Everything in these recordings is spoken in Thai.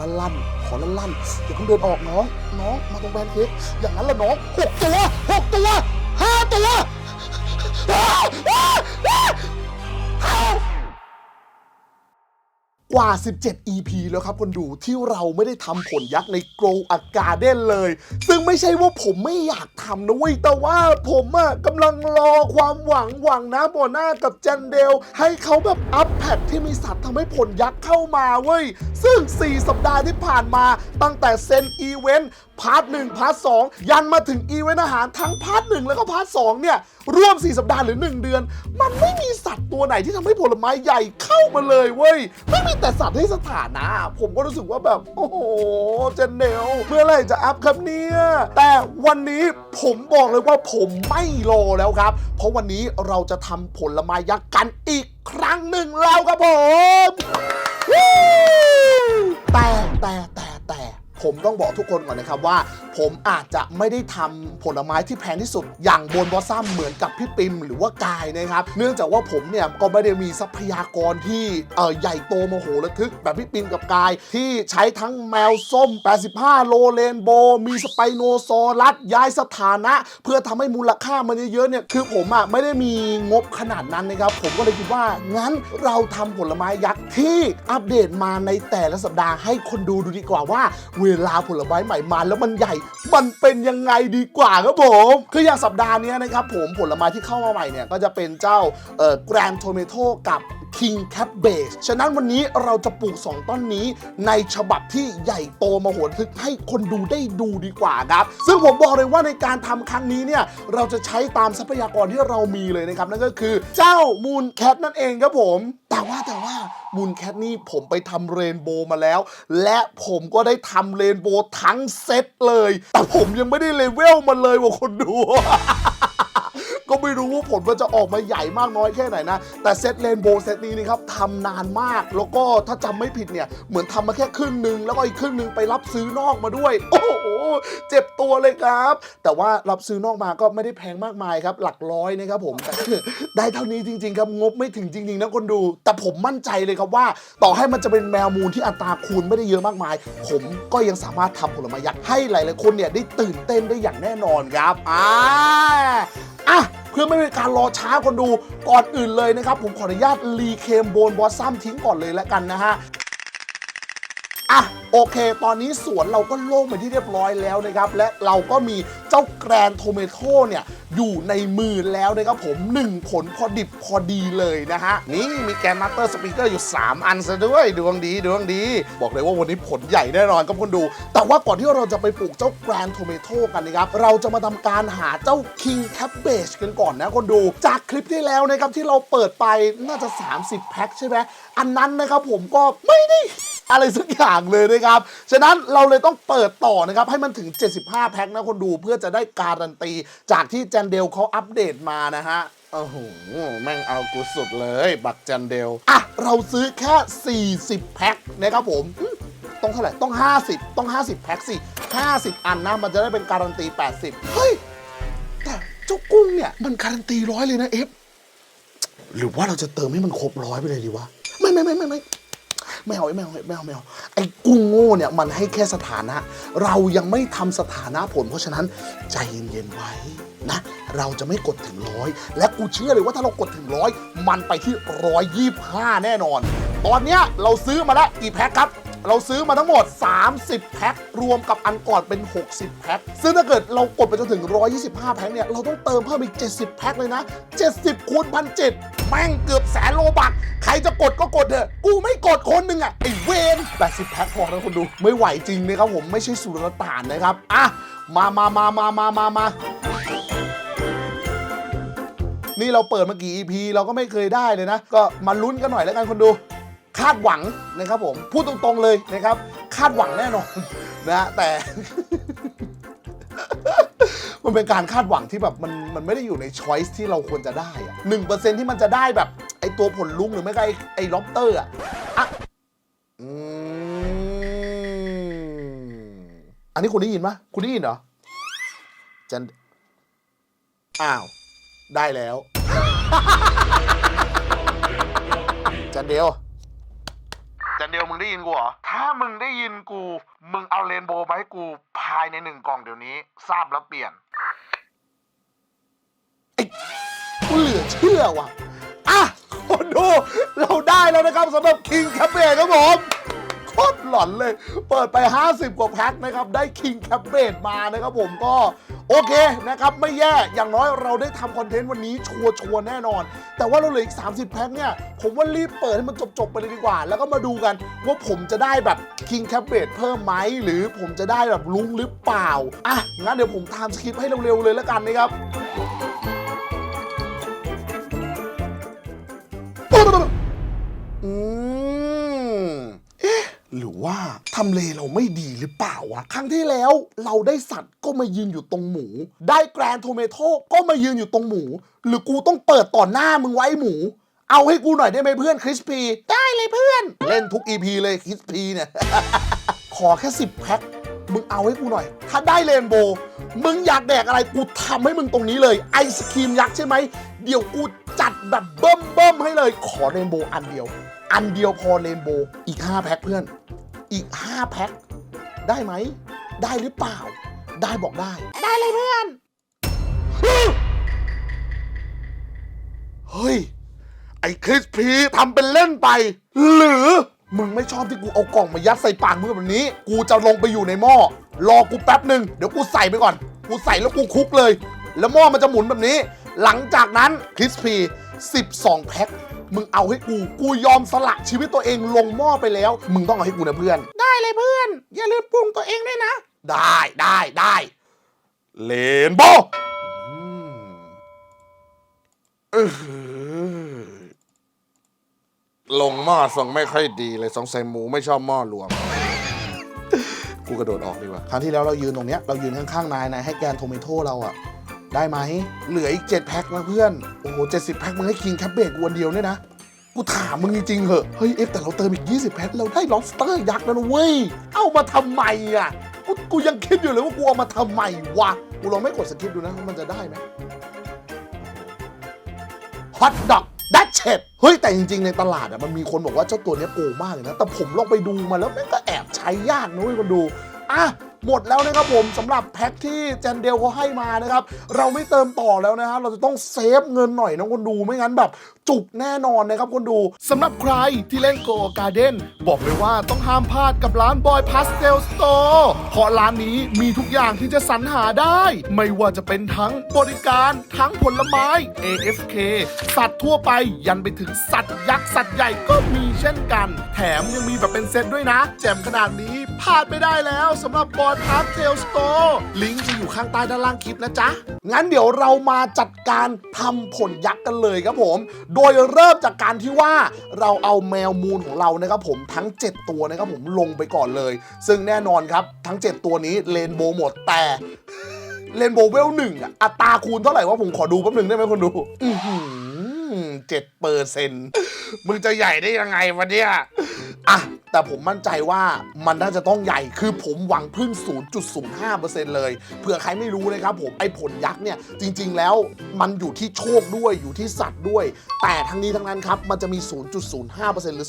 ลั่นๆขอลั่นๆอย่าเพิ่งเดินออกน้อง น้องมาตรงแบนเค้กอย่างนั้นละน้องหกตัวหกตัวห้าตัวอ้าวอ้าวอ้าวอ้าวกว่า 17 EP แล้วครับคนดูที่เราไม่ได้ทำผลยักษ์ใน Grow a Garden เลย ซึ่งไม่ใช่ว่าผมไม่อยากทำนะเว้ย แต่ว่าผมอะกำลังรอความหวังหวังนะบอหน้ากับจันเดล ให้เขาแบบอัพแพทที่มีสัตว์ทำให้ผลยักษ์เข้ามาเว้ย ซึ่ง 4 สัปดาห์ที่ผ่านมาตั้งแต่เซนอีเวนต์พาร์ทหนึ่งพาร์ทสองยันมาถึงอีเวนต์อาหารทั้งพาร์ทหนึ่งแล้วก็พาร์ทสองเนี่ยร่วม 4 สัปดาห์หรือ 1 เดือน มันไม่มีสัตว์ตัวไหนที่ทำให้ผลไม้ใหญ่เข้ามาเลยเว้ย ไม่มีแต่สัตว์ให้สถานะ ผมก็รู้สึกว่าแบบ โอ้โห เจนเนลเมื่อไหร่จะอัพครับเนี่ย แต่วันนี้ผมบอกเลยว่าผมไม่รอแล้วครับ เพราะวันนี้เราจะทำผลไม้ยักษ์กันอีก ครั้งหนึ่งแล้วครับผมแต่แต่แต่แต่ ผมต้องบอกทุกคนก่อนนะครับว่า ผมอาจจะไม่ได้ทำผลไม้ที่แพงที่สุด อย่างโบนบอสซัมเหมือนกับพี่ปิมหรือว่ากายนะครับ เนื่องจากว่าผมเนี่ยก็ไม่ได้มีทรัพยากรที่เออใหญ่โตมโหฬารทึก แบบพี่ปิมกับกายที่ใช้ทั้งแมวส้ม 85 โลเลนโบ มีสไปโนซอรัสย้ายสถานะ เพื่อทำให้มูลค่ามันเยอะๆเนี่ยคือผมอะไม่ได้มีงบขนาดนั้นนะครับ ผมก็เลยคิดว่างั้นเราทำผลไม้ยักษ์ที่อัปเดตมาในแต่ละสัปดาห์ให้คนดูดูดีกว่าว่าเวลาผลไม้ใหม่มาแล้วมันใหญ่ มันเป็นยังไงดีกว่าครับผม คืออย่างสัปดาห์นี้นะครับผมผลไม้ที่เข้ามาใหม่เนี่ยก็จะเป็นเจ้าเอ่อแกรนโทเมโตกับ King Cabbage ฉะนั้นวันนี้เราจะปลูก 2 ต้นนี้ในฉบับที่ใหญ่โตมโหฬารทึกให้คนดูได้ดูดีกว่าครับ ซึ่งผมบอกเลยว่าในการทำครั้งนี้เนี่ยเราจะใช้ตามทรัพยากรที่เรามีเลยนะครับ นั่นก็คือเจ้ามูนแคทนั่นเองครับผม แต่ว่าแต่ว่ามูนแคทนี่ผมไปทำเรนโบว์มาแล้ว และผมก็ได้ทำเรนโบว์ทั้งเซตเลย แต่ผมยังไม่ได้เลเวลมันเลยว่ะคนดู ก็ไม่รู้ว่าผลมันจะออกมาใหญ่มากน้อยแค่ไหนนะ แต่เซตเรนโบว์เซตนี้นี่ครับทำนานมาก แล้วก็ถ้าจำไม่ผิดเนี่ย เหมือนทำมาแค่ครึ่งหนึ่งแล้วก็อีกครึ่งหนึ่งไปรับซื้อนอกมาด้วย โอ้โห เจ็บตัวเลยครับ แต่ว่ารับซื้อนอกมาก็ไม่ได้แพงมากมายครับ หลักร้อยนะครับผมแต่ได้เท่านี้จริง ๆ ครับ งบไม่ถึงจริง ๆ นะคนดู แต่ผมมั่นใจเลยครับว่า ต่อให้มันจะเป็นแมวมูลที่อัตราคูณไม่ได้เยอะมากมาย ผมก็ยังสามารถทำผลไม้ยักษ์ให้หลายๆคนเนี่ยได้ตื่นเต้นได้อย่างแน่นอนครับอ่า อะเพื่อไม่เป็นการรอช้าคนดูก่อนอื่นเลยนะครับ ผมขออนุญาตรีเคมโบนบอสซัมทิ้งก่อนเลยแล้วกันนะฮะ อะโอเค ตอนนี้สวนเราก็โล่งเป็นที่เรียบร้อยแล้วนะครับ และเราก็มีเจ้าแกรนโทเมโตเนี่ยอยู่ในมือแล้วนะครับผม 1 ผลพอดิบพอดีเลยนะฮะ นี่มีแกนมาสเตอร์สปีกเกอร์อยู่ 3 อันซะด้วย ดวงดีดวงดี บอกเลยว่าวันนี้ผลใหญ่แน่นอนครับคนดู แต่ว่าก่อนที่เราจะไปปลูกเจ้าแกรนโทเมโตกันนะครับ เราจะมาทำการหาเจ้า King Cabbage กันก่อนนะคนดู จากคลิปที่แล้วนะครับที่เราเปิดไปน่าจะ 30 แพ็คใช่ไหมอันนั้นนะครับผมก็ไม่ได้ อะไรสักอย่างเลยนะครับ ฉะนั้นเราเลยต้องเปิดต่อนะครับ ให้มันถึง 75 แพ็คนะคนดูเพื่อจะได้การันตี จากที่จันเดลเขาอัปเดตมานะฮะโอ้โห แม่งเอากูสุดเลย บัตรจันเดล อะ เราซื้อแค่ 40 แพ็คนะครับผมอืมต้องเท่าไหร่ ต้อง 50 ต้อง 50 แพ็คสิ 50 อันนะ มันจะได้เป็นการันตี 80 เฮ้ย แต่เจ้ากุ้งเนี่ย มันการันตีร้อยเลยนะเอฟ หรือว่าเราจะเติมให้มันครบร้อยไปเลยดีวะ ไม่ไม่ไม่ไม่ไม่ ไม่เอาไม่เอาไม่เอาไม่เอาไอ้กุ้งโง่เนี่ยมันให้แค่สถานะ เรายังไม่ทำสถานะผล เพราะฉะนั้นใจเย็นๆไว้นะเราจะไม่กดถึงร้อยและกูเชื่อเลยว่าถ้าเรากดถึงร้อยมันไปที่ร้อยยี่ห้าแน่นอน ตอนเนี้ยเราซื้อมาแล้วกี่แพ็คครับ เราซื้อมาทั้งหมด 30 แพ็ค รวมกับอันก่อนเป็น 60 แพ็ค ซึ่งถ้าเกิดเรากดไปจนถึง 125 แพ็คเนี่ย เราต้องเติมเพิ่มอีก 70 แพ็คเลยนะ 70คูณพันเจ็ดแม่งเกือบแสนโลบักใครจะกดก็กดเถอะ กูไม่กดคนหนึ่งอะไอ้เวน80 แพ็คพอนะคนดู ไม่ไหวจริงนะครับผม ไม่ใช่สุรต่านนะครับ อะ มามามามามามามานี่เราเปิดมากี่ EP เราก็ไม่เคยได้เลยนะ ก็มาลุ้นกันหน่อยแล้วกันคนดู คาดหวังนะครับผม พูดตรงๆเลยนะครับ คาดหวังแน่นอน นะแต่ มันเป็นการคาดหวังที่แบบมันมันไม่ได้อยู่ในช้อยส์ที่เราควรจะได้อะหนึ่งเปอร์เซ็นที่มันจะได้แบบไอตัวผลลุงหรือไม่ก็ไอไอล็อบเตอร์อะอะอืมอันนี้คุณได้ยินปะคุณได้ยินเหรอจันอ้าว ได้แล้ว จันเดียว จันเดียวมึงได้ยินกูเหรอ ถ้ามึงได้ยินกู มึงเอาเรนโบว์มาให้กูภายในหนึ่งกล่องเดี๋ยวนี้ ทราบแล้วเปลี่ยน ไอ้กูเหลือเชื่อว่ะ อะคนดูเราได้แล้วนะครับสำหรับ King c a b b a g e ครับผมโคตรหลอนเลย เปิดไป 50 กว่าแพ็คนะครับ ได้ King c a b b a g e มานะครับผมก็ โอเคนะครับไม่แย่อย่างน้อยเราได้ทำคอนเทนต์วันนี้ชัวชัวร์แน่นอน แต่ว่าเราเหลืออีก 30 แพ็คเนี่ย ผมว่ารีบเปิดให้มันจบ ๆ ไปเลยดีกว่า แล้วก็มาดูกันว่าผมจะได้แบบ King c a b b a g e เพิ่มไหม หรือผมจะได้แบบลุงหรือเปล่า อะ งั้นเดี๋ยวผมทำสคริปต์ให้เร็ว ๆ เลยแล้วกันนะครับอืม ว่าทำเลเราไม่ดีหรือเปล่าวะครั้งที่แล้วเราได้สัตว์ก็มายืนอยู่ตรงหมู ได้แกรนโทเมโตก็มายืนอยู่ตรงหมู หรือกูต้องเปิดต่อหน้ามึงไว้หมู เอาให้กูหน่อยได้ไหมเพื่อนคริสปีได้เลยเพื่อน เล่นทุก EP เลยคริสปีเนี่ย ขอแค่สิบแพ็คมึงเอาให้กูหน่อย ถ้าได้เรนโบว์มึงอยากแดกอะไรกูทำให้มึงตรงนี้เลย ไอศครีมยักษ์ใช่ไหม เดี๋ยวกูจัดแบบเบิ่มเบิ่มให้เลย ขอเรนโบว์อันเดียว อันเดียวพอเรนโบว์อีก 5 แพ็คเพื่อน อีก 5 แพ็คได้ไหม ได้หรือเปล่า ได้บอกได้ ได้เลยเพื่อน เฮ้ย ไอ้คริสพีทำเป็นเล่นไป หรือมึงไม่ชอบที่กูเอากล่องมายัดใส่ปากมึงแบบนี้ กูจะลงไปอยู่ในหม้อ รอกูแป๊บหนึ่งเดี๋ยวกูใส่ไปก่อน กูใส่แล้วกูคลุกเลย แล้วหม้อมันจะหมุนแบบนี้ หลังจากนั้นคริสพี12 แพ็ค มึงเอาให้กู กูยอมสละชีวิตตัวเองลงหม้อไปแล้ว มึงต้องเอาให้กูนะเพื่อน ได้เลยเพื่อน อย่าลืมปรุงตัวเองด้วยนะ ได้ได้ได้เลนโบว์อืมเออลงหม้อส่งไม่ค่อยดีเลยสงสัยหมูไม่ชอบหม้อรวม กูกระโดดออกดีกว่า ครั้งที่แล้วเรายืนตรงเนี้ยเรายืนข้างๆนายนายให้แกนโทเมโต้เราอะ ได้ไหม เหลืออีก 7 แพ็คนะเพื่อน โอ้โห70แพ็คมึงให้คิงแคปเบกวันเดียวเนี่ยนะ กูถามมึงจริงๆเหอะ เฮ้ยเอฟแต่เราเติมอีก 20 แพ็คเราได้ล็อบสเตอร์ยักษ์แล้วนะเว้ย เอามาทำไมอะ กูกูยังคิดอยู่เลยว่ากูเอามาทำไมวะ กูลองไม่กดสกิปดูนะว่ามันจะได้ไหมฮอตดอกดัชเชตเฮ้ยแต่จริง ๆ ในตลาดอะมันมีคนบอกว่าเจ้าตัวเนี้ยโกงมากเลยนะ แต่ผมลองไปดูมาแล้วแม่งก็แอบใช้ยากนะเว้ยคนดู อะ หมดแล้วนะครับผมสำหรับแพ็คที่แจนเดลเขาให้มานะครับ เราไม่เติมต่อแล้วนะฮะเราจะต้องเซฟเงินหน่อยนะคนดูไม่งั้นแบบจุกแน่นอนนะครับคนดูสำหรับใครที่เล่นโกการ์เด้นบอกเลยว่าต้องห้ามพลาดกับร้านบอยพาสเทลสโตร์เพราะร้านนี้มีทุกอย่างที่จะสรรหาได้ ไม่ว่าจะเป็นทั้งบริการทั้งผลไม้ AFK สัตว์ทั่วไปยันไปถึงสัตว์ยักษ์สัตว์ใหญ่ก็มีเช่นกัน แถมยังมีแบบเป็นเซตด้วยนะ แจมขนาดนี้ พลาดไม่ได้แล้วสำหรับบอยพาสเทลสโตร์ลิงก์จะอยู่ข้างใต้ด้านล่างคลิปนะจ๊ะ งั้นเดี๋ยวเรามาจัดการทำผลยักษ์กันเลยครับผม โดยเริ่มจากการที่ว่าเราเอาแมวมูลของเรานะครับผมทั้ง 7 ตัวนะครับผมลงไปก่อนเลย ซึ่งแน่นอนครับทั้ง 7 ตัวนี้เลนโบว์หมดแต่เลนโบว์เวลหนึ่งอะอัตราคูณเท่าไหร่ว่าผมขอดูแป๊บหนึ่งได้ไหมคนดูเจ็ดเปอร์เซ็นต์มึงจะใหญ่ได้ยังไงวะเนี่ยอะ แต่ผมมั่นใจว่ามันน่าจะต้องใหญ่ คือผมหวังพึ่ง 0.05%เลย เผื่อใครไม่รู้นะครับผม ไอ้ผลยักษ์เนี่ย จริง ๆ แล้วมันอยู่ที่โชคด้วย อยู่ที่สัตว์ด้วย แต่ทั้งนี้ทั้งนั้นครับ มันจะมี 0.05%หรือ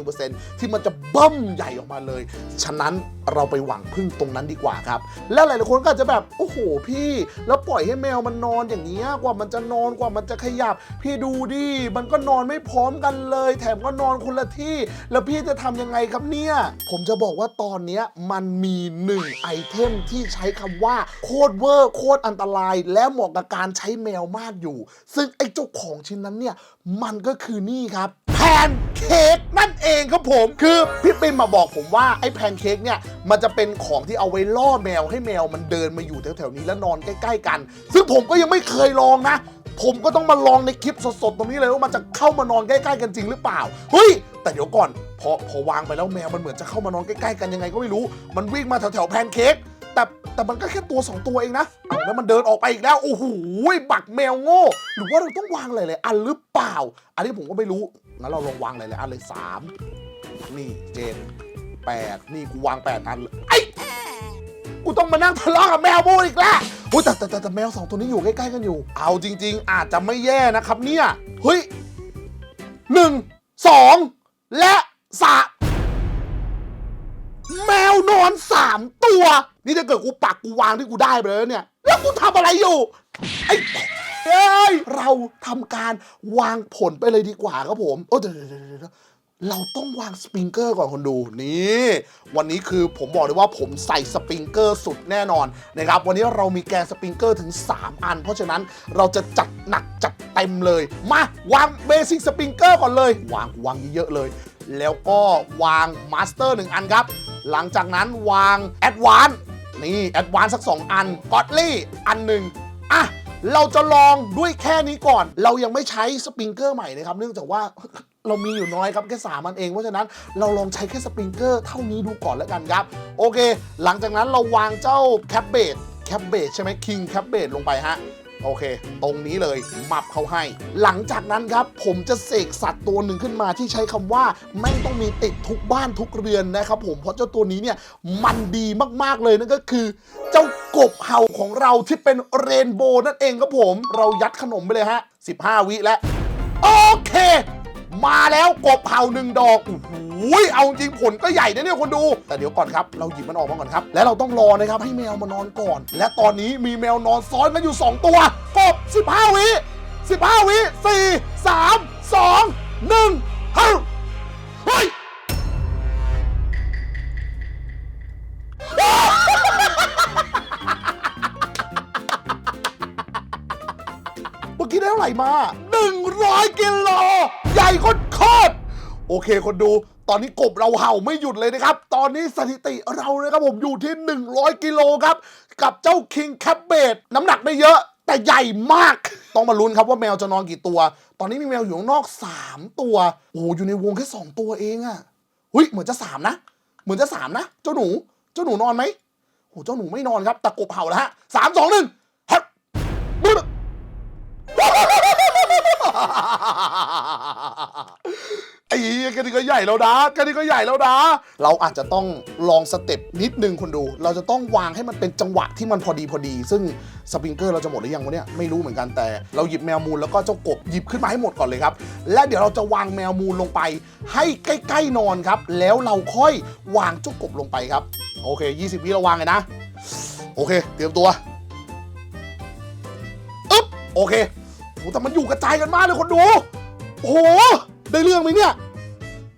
0.01%ที่มันจะเบิ้มใหญ่ออกมาเลย ฉะนั้นเราไปหวังพึ่งตรงนั้นดีกว่าครับ แล้วหลายๆคนก็อาจจะแบบ โอ้โห พี่ แล้วปล่อยให้แมวมันนอนอย่างนี้กว่ามันจะนอนกว่ามันจะขยับ พี่ดูดิ มันก็นอนไม่พร้อมกันเลย แถมก็นอนคนละที่ แล้วพี่จะทำยังไงครับเนี่ย ผมจะบอกว่าตอนนี้มันมีหนึ่งไอเทมที่ใช้คำว่าโคตรเวอร์โคตรอันตราย และเหมาะกับการใช้แมวมากอยู่ ซึ่งไอ้เจ้าของชิ้นนั้นเนี่ย มันก็คือนี่ครับแพนเค้กนั่นเองครับผมคือพี่ปิมมาบอกผมว่าไอ้แพนเค้กเนี่ยมันจะเป็นของที่เอาไว้ล่อแมวให้แมวมันเดินมาอยู่แถวๆนี้แล้วนอนใกล้ ๆ กัน ซึ่งผมก็ยังไม่เคยลองนะ ผมก็ต้องมาลองในคลิปสดๆตรงนี้เลยว่ามันจะเข้ามานอนใกล้ ๆ กันจริงหรือเปล่าเฮ้ยแต่เดี๋ยวก่อน พอพอวางไปแล้วแมวมันเหมือนจะเข้ามานอนใกล้ๆกันยังไงก็ไม่รู้ มันวิ่งมาแถวๆแพนเค้กแต่แต่มันก็แค่ตัวสองตัวเองนะเอาแล้วมันเดินออกไปอีกแล้ว โอ้โหบักแมวโง่ หรือว่าเราต้องวางหลายๆอันหรือเปล่า อันนี้ผมก็ไม่รู้ งั้นเราลองวางหลายๆอันเลยสามนี่เจ็ดแปดนี่กูวางแปดอันเลยไอ้กูต้องมานั่งทะเลาะกับแมวโมอีกแล้วโอ้ยแต่แต่แต่แต่แมวสองตัวนี้อยู่ใกล้ๆกันอยู่ เอาจริง ๆ อาจจะไม่แย่นะครับเนี่ย เฮ้ยหนึ่งสองและ สามวนอนสามตัว นี่ถ้าเกิดกูปักกูวางที่กูได้ไปแล้วเนี่ย แล้วกูทำอะไรอยู่ ไอ้เอ้ยเราทำการวางผลไปเลยดีกว่าครับผม โอ้เดี๋ยวเดี๋ยวเดี๋ยวเดี๋ยวเราต้องวางสปริงเกอร์ก่อนคนดูนี่ วันนี้คือผมบอกเลยว่าผมใส่สปริงเกอร์สุดแน่นอนนะครับวันนี้เรามีแกนสปริงเกอร์ถึง 3 อัน เพราะฉะนั้นเราจะจัดหนักจัดเต็มเลย มาวางเบสิกสปริงเกอร์ก่อนเลย วางวางเยอะๆเลย แล้วก็วางมาสเตอร์หนึ่งอันครับ หลังจากนั้นวางแอดวานนี่แอดวานสัก 2 อันกอดลี่อันหนึ่งอะเราจะลองด้วยแค่นี้ก่อน เรายังไม่ใช้สปริงเกอร์ใหม่นะครับ เนื่องจากว่าเรามีอยู่น้อยครับแค่สามันเอง เพราะฉะนั้นเราลองใช้แค่สปริงเกอร์เท่านี้ดูก่อนแล้วกันครับ โอเค หลังจากนั้นเราวางเจ้าแคปเบดแคปเบดใช่ไหมคิงแคปเบดลงไปฮะ โอเค ตรงนี้เลยมับเขาให้ หลังจากนั้นครับ ผมจะเสกสัตว์ตัวหนึ่งขึ้นมาที่ใช้คำว่าแม่งต้องมีติดทุกบ้านทุกเรือนนะครับผมเพราะเจ้าตัวนี้เนี่ยมันดีมากๆเลยนั่นก็คือ เจ้ากบเห่าของเราที่เป็นเรนโบว์นั่นเองครับผม เรายัดขนมไปเลยฮะ 15 วิแล้วโอเค มาแล้วกบเห่าหนึ่งดอกโอ้โหเอาจริงผลก็ใหญ่นะเนี่ยคนดู แต่เดี๋ยวก่อนครับ เราหยิบมันออกมาก่อนครับ และเราต้องรอนะครับให้แมวมานอนก่อน และตอนนี้มีแมวนอนซ้อนกันอยู่ 2 ตัว กบ 15 วิ 15 วิ 4 3 2 1เฮ้ยเฮ้ยเมื่อกี้ได้เท่าไหร่มา 100 กิโล โคตรโอเคคนดู ตอนนี้กบเราเห่าไม่หยุดเลยนะครับ ตอนนี้สถิติเรานะครับผมอยู่ที่ 100 กิโลครับ กับเจ้า King Cabbage น้ำหนักไม่เยอะแต่ใหญ่มาก ต้องมาลุ้นครับว่าแมวจะนอนกี่ตัว ตอนนี้มีแมวอยู่ข้างนอก 3 ตัว โอ้อยู่ในวงแค่ 2 ตัวเองอะเฮ้ยเหมือนจะ 3 นะ เหมือนจะ 3 นะ เจ้าหนู เจ้าหนูนอนไหมโอ้เจ้าหนูไม่นอนครับแต่กบเห่าแล้วฮะสามสองหนึ่งฮับบึ้ ไอ้เหี้ยแค่นี้ก็ใหญ่แล้วนะแค่นี้ก็ใหญ่แล้วนะ เราอาจจะต้องลองสเต็ปนิดนึงคนดู เราจะต้องวางให้มันเป็นจังหวะที่มันพอดีพอดี ซึ่งสปริงเกอร์เราจะหมดหรือยังวะเนี่ย ไม่รู้เหมือนกันแต่ เราหยิบแมวมูลแล้วก็เจ้ากบหยิบขึ้นมาให้หมดก่อนเลยครับ และเดี๋ยวเราจะวางแมวมูลลงไป ให้ใกล้ๆนอนครับ แล้วเราค่อยวางเจ้ากบลงไปครับ โอเค 20วิเราวางเลยนะ โอเค เตรียมตัว อึ๊บ โอเค แต่มันอยู่กระจายกันมากเลยคนดู โอ้โห ได้เรื่องไหมเนี่ย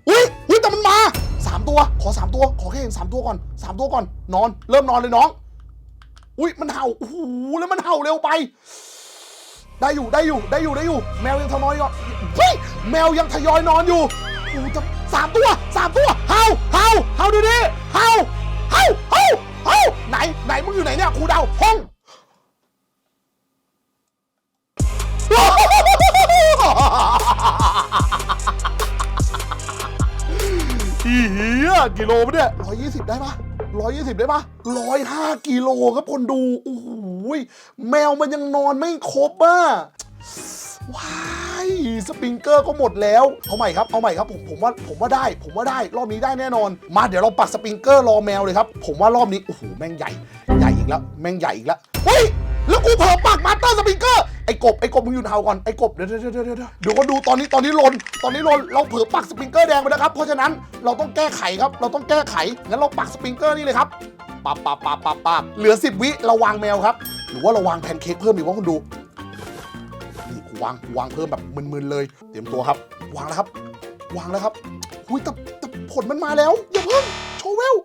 อุ้ยอุ้ยแต่มันมาสามตัว ขอสามตัว ขอแค่เห็นสามตัวก่อนสามตัวก่อน นอน เริ่มนอนเลยน้อง อุ้ยมันเห่า โอ้โห แล้วมันเห่าเร็วไป ได้อยู่ ได้อยู่ ได้อยู่ ได้อยู่ แมวยังทยอยนอนเฮ้ย แมวยังทยอยนอนอยู่โอ้โหจะสามตัวสามตัว เห่า เห่า เห่าดีๆเห่า เห่า เห่า เห่า ไหน ไหนมึงอยู่ไหนเนี่ยครูดาวห้อง อีเหี้ยกิโลปะเนี่ยร้อยยี่สิบได้ปะร้อยยี่สิบได้ปะร้อยห้ากิโลครับคนดู โอ้โหแมวมันยังนอนไม่ครบอะว้ายสปริงเกอร์ก็หมดแล้ว เอาใหม่ครับ เอาใหม่ครับ ผมผมว่าผมว่าได้ ผมว่าได้ รอบนี้ได้แน่นอน มาเดี๋ยวเราปักสปริงเกอร์รอแมวเลยครับ ผมว่ารอบนี้ โอ้โห แม่งใหญ่ ใหญ่อีกแล้ว แม่งใหญ่อีกแล้ว เฮ้ย แล้วกูเผลอปักมาสเตอร์สปริงเกอร์ไอ้กบไอ้กบมึงอยู่เทาก่อนไอ้กบเดี๋ยวเดี๋ยวเดี๋ยวเดี๋ยวเดี๋ยวก็ดูตอนนี้ตอนนี้ลนตอนนี้ลนเราเผลอปักสปริงเกอร์แดงไปนะครับเพราะฉะนั้นเราต้องแก้ไขครับ เราต้องแก้ไขงั้นเราปักสปริงเกอร์นี่เลยครับปับปับปับปับปับเหลือ10วิเราวางแมวครับ หรือว่าเราวางแพนเค้กเพิ่มดีว่าคุณดูนี่วางวางเพิ่มแบบมึนๆเลย เตรียมตัวครับ วางแล้วครับ วางแล้วครับหุยแต่แต่ผลมันมาแล้วอย่าเพิ่งโชว์เวล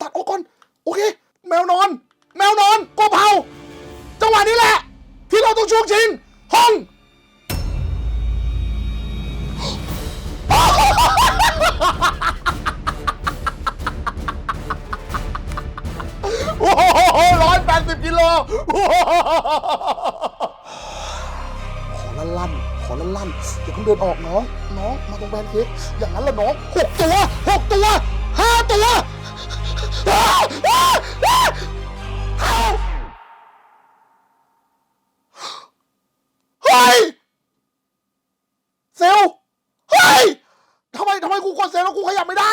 ตัดออกก่อนโอเค แมวนอน แมวนอนกบเผา จังหวะนี้แหละ ที่เราต้องช่วงชิงห้องโอ้โหร้อยแปดสิบกิโลโอ้โหขอลั่นลั่นขอลั่นลั่นอย่าเพิ่งเดินออกน้อง น้องมาตรงแบนเค้กอย่างนั้นละน้องหกตัวหกตัวห้าตัวอ้าวอ้าวอ้าวอ้าวเฮ้ย เซลลเฮ้ยทำไมทำไม กูกดเซลลแล้วกูขยับไม่ได้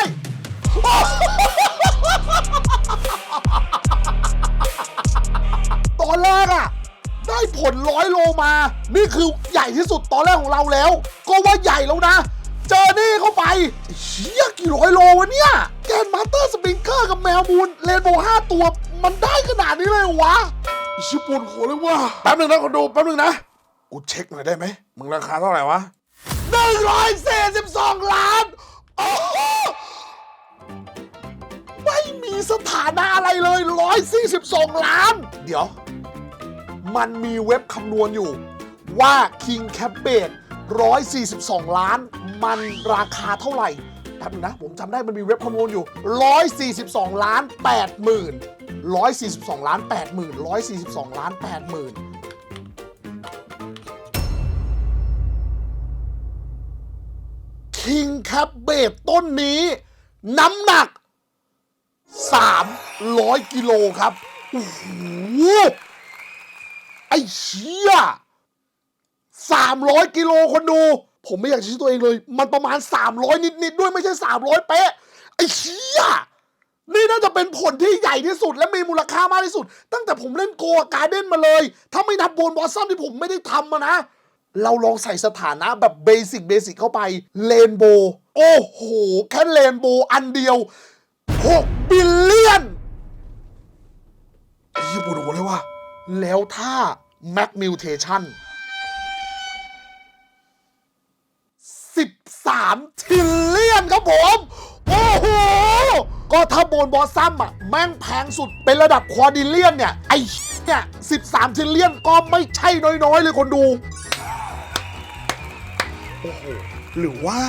ตอนแรกอะได้ผลร้อยโลมา นี่คือใหญ่ที่สุดตอนแรกของเราแล้ว ก็ว่าใหญ่แล้วนะ เจอนี่เข้าไปเชี่ยกี่ร้อยโลวะเนี่ย แกนมาสเตอร์สปริงเกอร์กับแมวมูนเรนโบว์ห้าตัว มันได้ขนาดนี้เลยเหรอวะชิบปวดหัวเลยว่ะแป๊บหนึ่งนะคนดูแป๊บหนึ่งนะ กูเช็คหน่อยได้ไหม มึงราคาเท่าไหร่วะหนึ่งร้อยสี่สิบสองล้าน โอ้โหไม่มีสถานะอะไรเลย 142 ล้าน เดี๋ยว มันมีเว็บคำนวณอยู่ ว่า King Cabbage 142 ล้าน มันราคาเท่าไหร่แป๊บนึงนะ ผมจำได้มันมีเว็บคำนวณอยู่ 142 ล้าน8หมื่น142 ล้าน8หมื่น142 ล้าน 8 หมื่น King Cabbage ต้นนี้ น้ำหนัก 300 กิโลครับโอ้โหไอ้เชี่ย300 กิโลคนดู ผมไม่อยากชี้ตัวเองเลย มันประมาณ 300 นิด ๆ ด้วยไม่ใช่ 300 เป๊ะ ไอ้เชี่ยนี่น่าจะเป็นผลที่ใหญ่ที่สุดและมีมูลค่ามากที่สุด ตั้งแต่ผมเล่นโกการเด้นมาเลย ถ้าไม่นับโบนบอสซัมที่ผมไม่ได้ทำมานะ เราลองใส่สถานะแบบเบสิกเบสิกเข้าไปเลนโบโอ้โห แค่เลนโบอันเดียว 6 บิลเลียนยี่ปวดหัวเลยว่ะแล้วถ้า Mac Mutation 13ทิลเลียนครับผม โอ้โห ก็ถ้าโบนบอสซัมอะ แม่งแพงสุดเป็นระดับควอดิเลียนเนี่ย ไอ้เนี่ย13ทิลเลียนก็ไม่ใช่น้อยๆเลยคนดู โอ้โหหรือว่า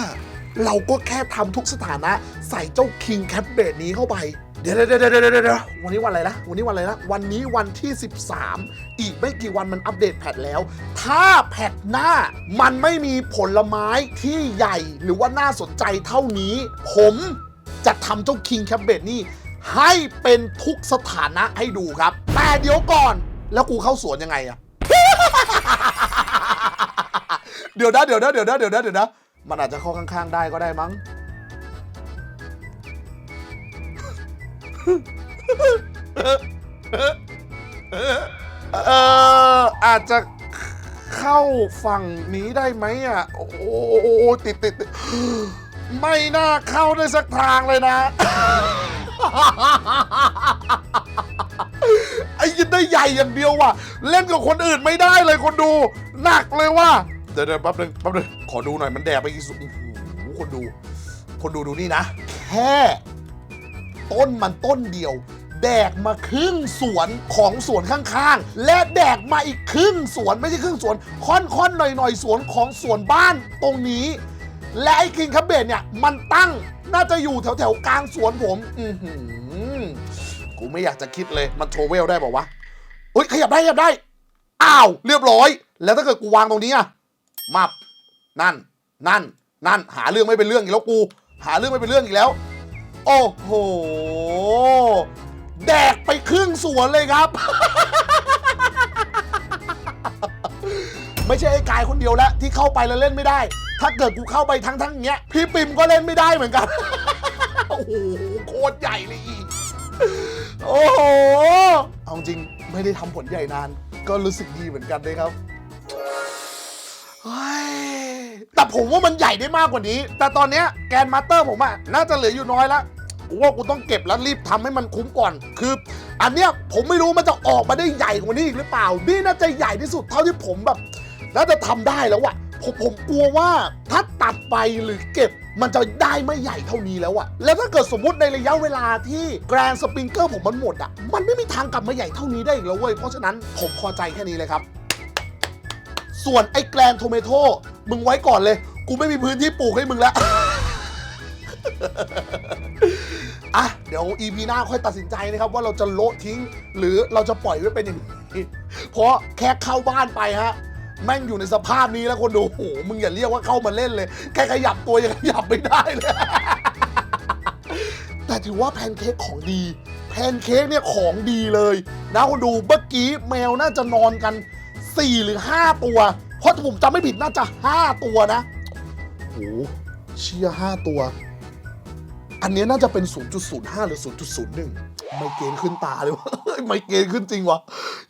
เราก็แค่ทำทุกสถานะใส่เจ้า King Cat b a t นี้เข้าไปเดี๋ยวเดี๋ยวเดี๋ยวเดี๋ยวเดี๋ยววันนี้วันอะไรนะ วันนี้วันอะไรนะ วันนี้วันที่ 13 อีกไม่กี่วันมันอัปเดตแพทแล้ว ถ้าแพทหน้ามันไม่มีผลไม้ที่ใหญ่หรือว่าน่าสนใจเท่านี้ ผมจะทำเจ้า King Cat b a t นี่ให้เป็นทุกสถานะให้ดูครับ แต่เดี๋ยวก่อนแล้วกูเข้าสวนยังไงอะ เดี๋ยวนะเดี๋ยวนะเดี๋ยวนะเดี๋ยวนะเดี๋ยวนะมันอาจจะเข้าข้างๆได้ก็ได้มั้ง เอออาจจะเข้าฝั่งนี้ได้ไหมอะ โอ้โหติดติดติดไม่น่าเข้าได้สักทางเลยนะไอ้ยินได้ใหญ่อย่างเดียวว่ะ เล่นกับคนอื่นไม่ได้เลยคนดู หนักเลยว่ะ เดี๋ยวเดี๋ยวแป๊บนึงแป๊บนึงขอดูหน่อยมันแดดไปกี่สุดโอ้โหคนดู คนดูดูนี่นะ แค่ ต้นมันต้นเดียว แดกมาครึ่งสวนของสวนข้างๆ และแดกมาอีกครึ่งสวนไม่ใช่ครึ่งสวน ค่อนๆหน่อยๆสวนของสวนบ้านตรงนี้ และไอ้คิงคับเบดเนี่ยมันตั้งน่าจะอยู่แถวๆกลางสวนผม อือหือกูไม่อยากจะคิดเลยมันโทรเวลได้บอกวะอุ้ยขยับได้ขยับได้ อ้าว เรียบร้อย แล้วถ้าเกิดกูวางตรงนี้อะ มับ นั่น นั่น นั่น หาเรื่องไม่เป็นเรื่องอีกแล้วกู หาเรื่องไม่เป็นเรื่องอีกแล้ว โอ้โห แดกไปครึ่งสวนเลยครับ ไม่ใช่ไอ้กายคนเดียวแล้วที่เข้าไปแล้วเล่นไม่ได้ ถ้าเกิดกูเข้าไปทั้งทั้งเงี้ย พี่ปิมก็เล่นไม่ได้เหมือนกัน โอ้โห โคตรใหญ่เลยอีกโอ้โห เอาจริงไม่ได้ทำผลใหญ่นาน ก็รู้สึกดีเหมือนกันเลยครับ แต่ผมว่ามันใหญ่ได้มากกว่านี้ แต่ตอนเนี้ยแกนมาสเตอร์ผมอะน่าจะเหลืออยู่น้อยแล้วกูว่ากูต้องเก็บแล้วรีบทำให้มันคุ้มก่อน คือ อันเนี้ยผมไม่รู้มันจะออกมาได้ใหญ่กว่านี้อีกหรือเปล่า นี่น่าจะใหญ่ที่สุดเท่าที่ผมแบบน่าจะทำได้แล้วอะผมผมกลัวว่าถ้าตัดไปหรือเก็บมันจะได้ไม่ใหญ่เท่านี้แล้วอะแล้วถ้าเกิดสมมติในระยะเวลาที่แกรนสปริงเกอร์ผมมันหมดอะมันไม่มีทางกลับมาใหญ่เท่านี้ได้อีกแล้วเว้ย เพราะฉะนั้นผมพอใจแค่นี้เลยครับ ส่วนไอ้แกรนโทเมโตมึงไว้ก่อนเลย กูไม่มีพื้นที่ปลูกให้มึงแล้ว อะ เดี๋ยว EP หน้าค่อยตัดสินใจนะครับ ว่าเราจะโละทิ้ง หรือเราจะปล่อยไว้เป็นอย่างนี้เพราะแค่เข้าบ้านไปฮะ แม่งอยู่ในสภาพนี้แล้วคนดูโอ้โหมึงอย่าเรียกว่าเข้ามาเล่นเลย แค่ขยับตัวยังขยับไม่ได้เลย แต่ถือว่าแพนเค้กของดี แพนเค้กเนี่ยของดีเลยนะคนดูเมื่อกี้แมวน่าจะนอนกัน 4 หรือ 5 ตัว เพราะถ้าผมจำไม่ผิดน่าจะ 5 ตัวนะโอ้โหเชียร์5ตัว อันนี้น่าจะเป็น 0.05 หรือ 0.01 ไม่เกณฑ์ขึ้นตาเลยวะไม่เกณฑ์ขึ้นจริงวะ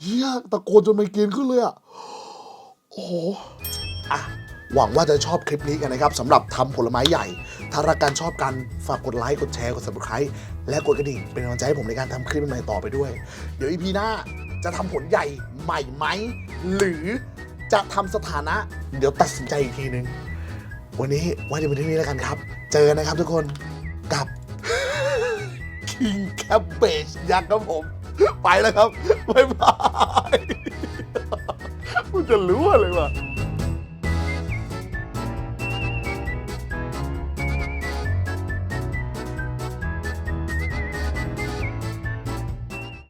เฮียตะโกนจนไม่เกณฑ์ขึ้นเลยอะโอ้โหอะ หวังว่าจะชอบคลิปนี้กันนะครับสำหรับทำผลไม้ใหญ่ ถ้ารักการชอบกันฝากกดไลค์กดแชร์กด subscribe และกดกระดิ่งเป็นกำลังใจให้ผมในการทำคลิปใหม่ต่อไปด้วย เดี๋ยวอีพีหน้าจะทำผลใหญ่ใหม่ไหมหรือจะทำสถานะ เดี๋ยวตัดสินใจอีกทีนึง วันนี้ไว้ในวันที่นี้แล้วกันครับ เจอกันนะครับทุกคนกับ King Cabbage ยักษ์ครับผม ไปแล้วครับ บ๊ายบาย มันจะรู้อะไรวะ